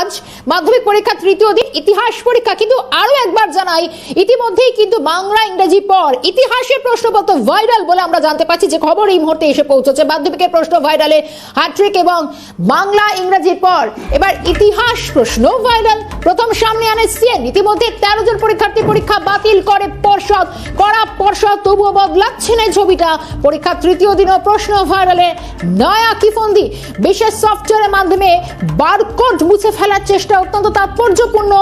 আজ মাধ্যমিক পরীক্ষা তৃতীয় দিন, ইতিহাস পরীক্ষা। কিন্তু আরও একবার জানাই, ইতিমধ্যেই কিন্তু বাংলা ইংরেজি পর ইতিহাসের প্রশ্নপত্র ভাইরাল বলে আমরা জানতে পারছি যে খবর এই মুহূর্তে এসে পৌঁছেছে মাধ্যমিকের প্রশ্ন ভাইরালে হ্যাট্রিক এবং বাংলা ইংরেজির পর এবার ইতিহাস প্রশ্ন ভাইরাল। প্রথম সামনে আনে সিএন। ইতিমধ্যে তেরো জন পরীক্ষার্থী পরীক্ষা বাতিল করে পর্ষদ। করা পর্ষদ তবুও বদলাচ্ছে না ছবিটা। পরীক্ষা তৃতীয় দিনও প্রশ্ন ভাইরালে। নয়া কি কিফন্দি, বিশেষ সফটওয়্যারের মাধ্যমে বারকোড মুছে ফেলার চেষ্টা অত্যন্ত তাৎপর্যপূর্ণ।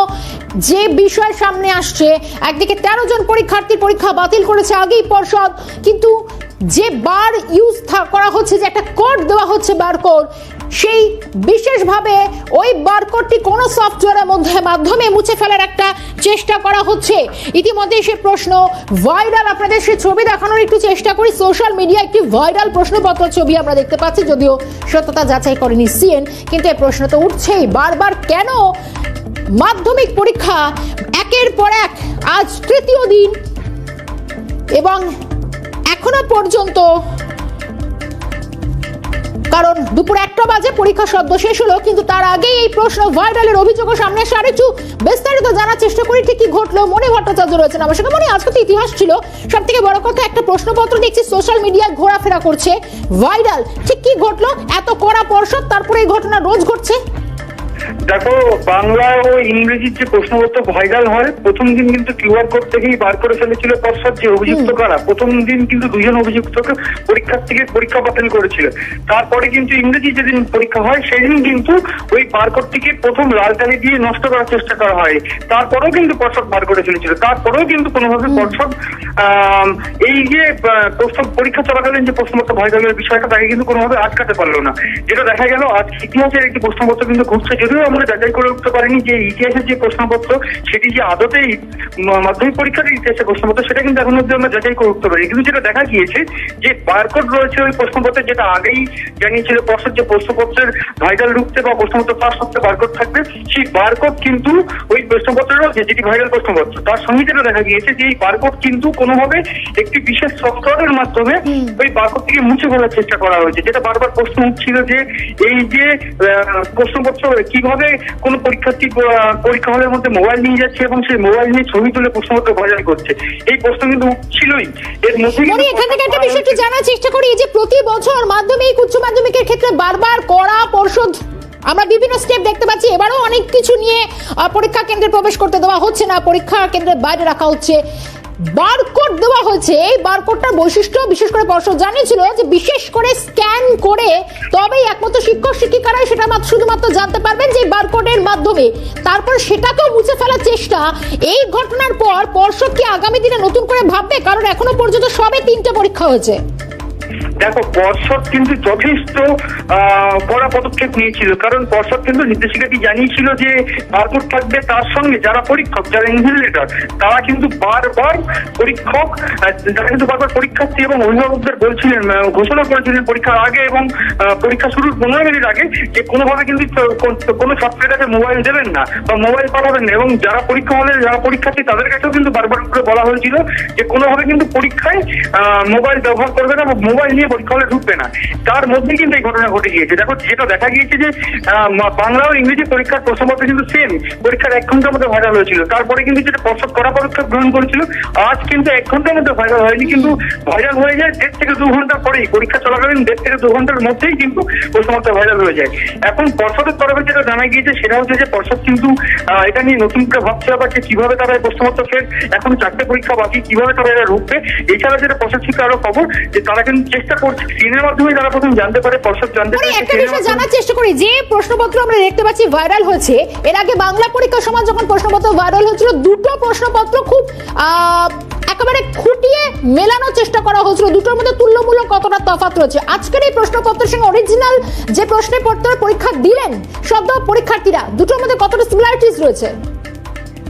যে বিষয় সামনে আসছে, একদিকে তেরো জন পরীক্ষার্থীর পরীক্ষা বাতিল করেছে আগেই পর্ষদ, কিন্তু যে বার ইউজ করা হচ্ছে, যে একটা কোড দেওয়া হচ্ছে বারকোড সেই বিশেষভাবে ওই বারকোডটি কোনো সফটওয়্যারের মধ্যে মাধ্যমে মুছে ফেলার একটা চেষ্টা করা হচ্ছে। ইতিমধ্যে সে প্রশ্ন ভাইরাল। আপনাদের সে ছবি দেখানোর একটু চেষ্টা করি। সোশ্যাল মিডিয়া একটি ভাইরাল প্রশ্নপত্র ছবি আমরা দেখতে পাচ্ছি, যদিও সত্যতা যাচাই করেনি সিএন, কিন্তু এই প্রশ্ন তো উঠছেই। বারবার কেন? মাধ্যমিক পরীক্ষা একের পর এক, আজ তৃতীয় দিন এবং এখনও পর্যন্ত কারণ দুপুর একটা বাজে পরীক্ষা সদ্য শেষ হলো, কিন্তু তার আগেই এই প্রশ্ন ভাইরালের অভিযোগও সামনে আসে। আরেকটু বিস্তারিত জানার চেষ্টা করি, ঠিক কি ঘটলো? মনে ভট্টাচার্য রয়েছেন আমার সঙ্গে। মনে আজকে তো ইতিহাস ছিল। সব থেকে বড় কথা, একটা প্রশ্নপত্র দেখছি, সোশ্যাল মিডিয়ায় ঘোরাফেরা করছে, ভাইরাল। ঠিক কি ঘটলো? এত কড়া পর্ষদ, তারপরে এই ঘটনা রোজ ঘটছে? দেখো বাংলা ও ইংরেজির যে প্রশ্নপত্র ভাইরাল হয় প্রথম দিন কিন্তু কিউআর কোড থেকেই বার করে ফেলেছিল পর্ষদ যে অভিযুক্ত কারা। প্রথম দিন কিন্তু দুজন অভিযুক্তকে পরীক্ষার্থীকে পরীক্ষা বাতিল করেছিল। তারপরে কিন্তু ইংরেজি যেদিন পরীক্ষা হয় সেদিন কিন্তু ওই বারকোডটিকে প্রথম লাল কালি দিয়ে নষ্ট করার চেষ্টা করা হয়। তারপরেও কিন্তু পর্ষদ বার করে ফেলেছিল। তারপরেও কিন্তু কোনোভাবে পর্ষদ আম, এই যে প্রশ্ন পরীক্ষা চলাকালীন যে প্রশ্নপত্র ভাইরালের বিষয়টা তাকে কিন্তু কোনোভাবে আটকাতে পারল না। যেটা দেখা গেল আজ ইতিহাসের একটি প্রশ্নপত্র কিন্তু ঘুরছে যদিও আমরা যাচাই করে উঠতে পারিনি যে ইতিহাসের যে প্রশ্নপত্র সেটি যে আদতেই মাধ্যমিক পরীক্ষার ইতিহাসের প্রশ্নপত্র সেটা কিন্তু এখন অব্দি আমরা যাচাই করে উঠতে পারি কিন্তু যেটা দেখা গিয়েছে যে বারকোড রয়েছে ওই প্রশ্নপত্রে যেটা আগেই জানিয়েছিল পর্ষদ যে প্রশ্নপত্রের ভাইরাল রূপতে বা প্রশ্নপত্র পাস করতে বারকোড থাকবে সেই বারকোড কিন্তু ওই প্রশ্নপত্রে রয়েছে যেটি ভাইরাল প্রশ্নপত্র তার সঙ্গে যেটা দেখা গিয়েছে যে এই বারকোড কিন্তু কোনোভাবে একটি বিশেষ সফটওয়্যারের মাধ্যমে ওই বারকোড থেকে মুছে ফেলার চেষ্টা করা হয়েছে। যেটা বারবার প্রশ্ন উঠছিল যে এই যে প্রশ্নপত্র কীভাবে কোন পরীক্ষার্থী পরীক্ষা হলের মধ্যে মোবাইল নিয়ে যাচ্ছে এবং সেই মোবাইল নিয়ে ছবি তুলে প্রশ্নপত্র ভাইরাল করছে। এই প্রশ্ন কিন্তু উঠছিলই এর মধ্যে এখান থেকে একটা বিষয় একটু জানার চেষ্টা করি এই যে প্রতি বছর মাধ্যমিক উচ্চ মাধ্যমিকের ক্ষেত্রে বারবার কড়া পর্ষদ আমরা বিভিন্ন স্টেপ দেখতে পাচ্ছি এবারও অনেক কিছু নিয়ে পরীক্ষা কেন্দ্রে প্রবেশ করতে দেওয়া হচ্ছে না পরীক্ষা কেন্দ্রের বাইরে রাখা হচ্ছে। বারকোড দেওয়া হয়েছে। এই বারকোডটার বৈশিষ্ট্য, বিশেষ করে পর্ষদ জানিয়েছিল যে বিশেষ করে স্ক্যান করে তবেই একমাত্র শিক্ষক, শিক্ষিকারাই সেটা মাত্র, শুধুমাত্র জানতে পারবেন যে বারকোডের মাধ্যমে। তারপর সেটাকেও মুছে ফেলার চেষ্টা। এই ঘটনার পর পর্ষদ কি আগামী দিনে নতুন করে ভাববে? কারণ এখনও পর্যন্ত সবে তিনটে পরীক্ষা হয়েছে। দেখো, পর্ষদ কিন্তু যথেষ্ট কড়া পদক্ষেপ নিয়েছিল। কারণ পর্ষদ কিন্তু নির্দেশিকাটি জানিয়েছিল যে বারকোড থাকবে তার সঙ্গে যারা পরীক্ষক, যারা ইনভিজিলেটর তারা কিন্তু বারবার পরীক্ষক তারা কিন্তু বারবার পরীক্ষার্থী এবং অভিভাবকদের বলছিলেন ঘোষণা করেছিলেন পরীক্ষার আগে এবং পরীক্ষা শুরুর পনেরো মিনিট আগে যে কোনোভাবে কিন্তু কোনো ছাত্রের কাছে মোবাইল দেবেন না বা মোবাইল পাঠাবেন না। এবং যারা পরীক্ষা হলে, যারা পরীক্ষার্থী, তাদের কাছেও কিন্তু বারবার করে বলা হয়েছিল যে কোনোভাবে কিন্তু পরীক্ষায় মোবাইল ব্যবহার করবে না বা মোবাইল নিয়ে পরীক্ষা হলে না। তার মধ্যে কিন্তু এই ঘটনা ঘটে গিয়েছে। দেখো, যেটা দেখা গিয়েছে যে বাংলা ও ইংরেজি পরীক্ষার প্রশ্নপত্র কিন্তু সেম পরীক্ষার এক ঘণ্টার মধ্যে ভাইরাল হয়েছিল। তারপরে কিন্তু যেটা পর্ষদ করা পদক্ষেপ গ্রহণ করেছিল, আজ কিন্তু এক ঘণ্টার মধ্যে ভাইরাল হয়নি, কিন্তু ভাইরাল হয়ে যায় দেড় থেকে দু ঘণ্টা পরেই। পরীক্ষা চলাকালীন দেড় থেকে দু ঘণ্টার মধ্যেই কিন্তু প্রশ্নপত্র ভাইরাল হয়ে যায়। এখন পর্ষদের তরফে যেটা জানা গিয়েছে, সেটা হচ্ছে যে পর্ষদ কিন্তু এটা নিয়ে নতুন করে ভাবছে আবার যে কীভাবে তারা এই প্রশ্নপত্র ফের এখন চারটে পরীক্ষা বাকি, কীভাবে তারা এটা রুখবে। এছাড়া যেটা পর্ষদ থেকে আরও খবর, যে তারা কিন্তু চেষ্টা করছে সিনের মাধ্যমে তারা প্রথম জানতে পারে পর্ষদ জানতে একটা বিষয় জানার চেষ্টা করি। যে প্রশ্নপত্র আমরা দেখতে পাচ্ছি ভাইরাল হয়েছে এর আগে বাংলা পরীক্ষার সময় যখন প্রশ্নপত্র ভাইরাল হয়েছিল দুটো প্রশ্নপত্র খুব একেবারে খুঁটিয়ে মেলানোর চেষ্টা করা হয়েছিল। দুটোর মধ্যে তুল্যমূলক কতটা রয়েছে? আজকের এই প্রশ্নপত্রের সঙ্গে অরিজিনাল যে পরীক্ষা দিলেন সদ্য পরীক্ষার্থীরা দুটোর মধ্যে কতটা সিমিলারিটিস রয়েছে?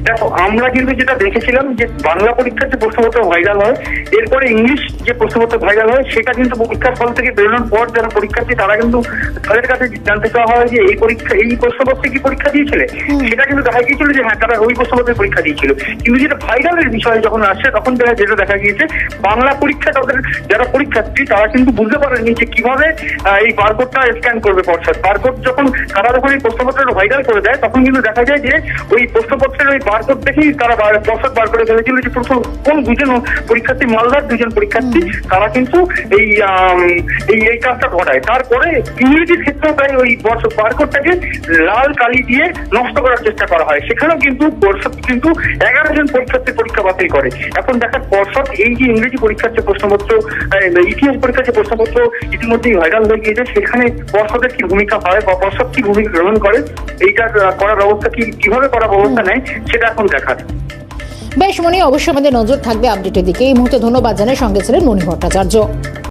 দেখো আমরা কিন্তু যেটা দেখেছিলাম যে বাংলা পরীক্ষার যে প্রশ্নপত্র ভাইরাল হয় এরপরে ইংলিশ যে প্রশ্নপত্র ভাইরাল হয় সেটা কিন্তু পরীক্ষার ফল থেকে বেরোনোর পর যারা পরীক্ষার্থী তারা কিন্তু তাদের কাছে জানতে চাওয়া হয় যে এই পরীক্ষা এই প্রশ্নপত্রে কি পরীক্ষা দিয়েছিলে? সেটা কিন্তু দেখা গিয়েছিল যে হ্যাঁ তারা ওই প্রশ্নপত্রে পরীক্ষা দিয়েছিল। কিন্তু যেটা ভাইরালের বিষয় যখন আসছে তখন দেখা যেটা দেখা গিয়েছে বাংলা পরীক্ষা তাদের যারা পরীক্ষার্থী তারা কিন্তু বুঝতে পারেনি যে কীভাবে আহ, এই বারকোডটা স্ক্যান করবে পর্ষদ বারকোড যখন তারা যখন এই প্রশ্নপত্রটা ভাইরাল করে দেয় তখন কিন্তু দেখা যায় যে ওই প্রশ্নপত্রের ওই বারকোড দেখেই তারা পর্ষদ বার করে ফেলেছিল যে প্রথম কোন দুজন পরীক্ষার্থী মালদার দুজন পরীক্ষার্থী তারা কিন্তু এই এই এই কাজটা ঘটায়। তারপরে ইংরেজির ক্ষেত্রেও তাই ওই বারকোডটাকে লাল কালি দিয়ে নষ্ট করার চেষ্টা করা হয়। সেখানেও কিন্তু পর্ষদ কিন্তু এগারো জন পরীক্ষার্থীর পরীক্ষা বাতিল করে। এখন দেখার পর্ষদ এই যে ইংরেজি পরীক্ষার যে প্রশ্নপত্র ইতিহাস পরীক্ষার যে প্রশ্নপত্র ইতিমধ্যেই ভাইরাল হয়ে গিয়েছে সেখানে পর্ষদের কি ভূমিকা হয় বা পর্ষদ কি ভূমিকা গ্রহণ করে এইটার করার ব্যবস্থা কি কীভাবে করার ব্যবস্থা নেয় সেটা এখন দেখার। বেশ মনে অবশ্যই আমাদের নজর থাকবে আপডেটের দিকে। এই মুহূর্তে ধন্যবাদ জানাই। সঙ্গে ছিলেন মণি ভট্টাচার্য।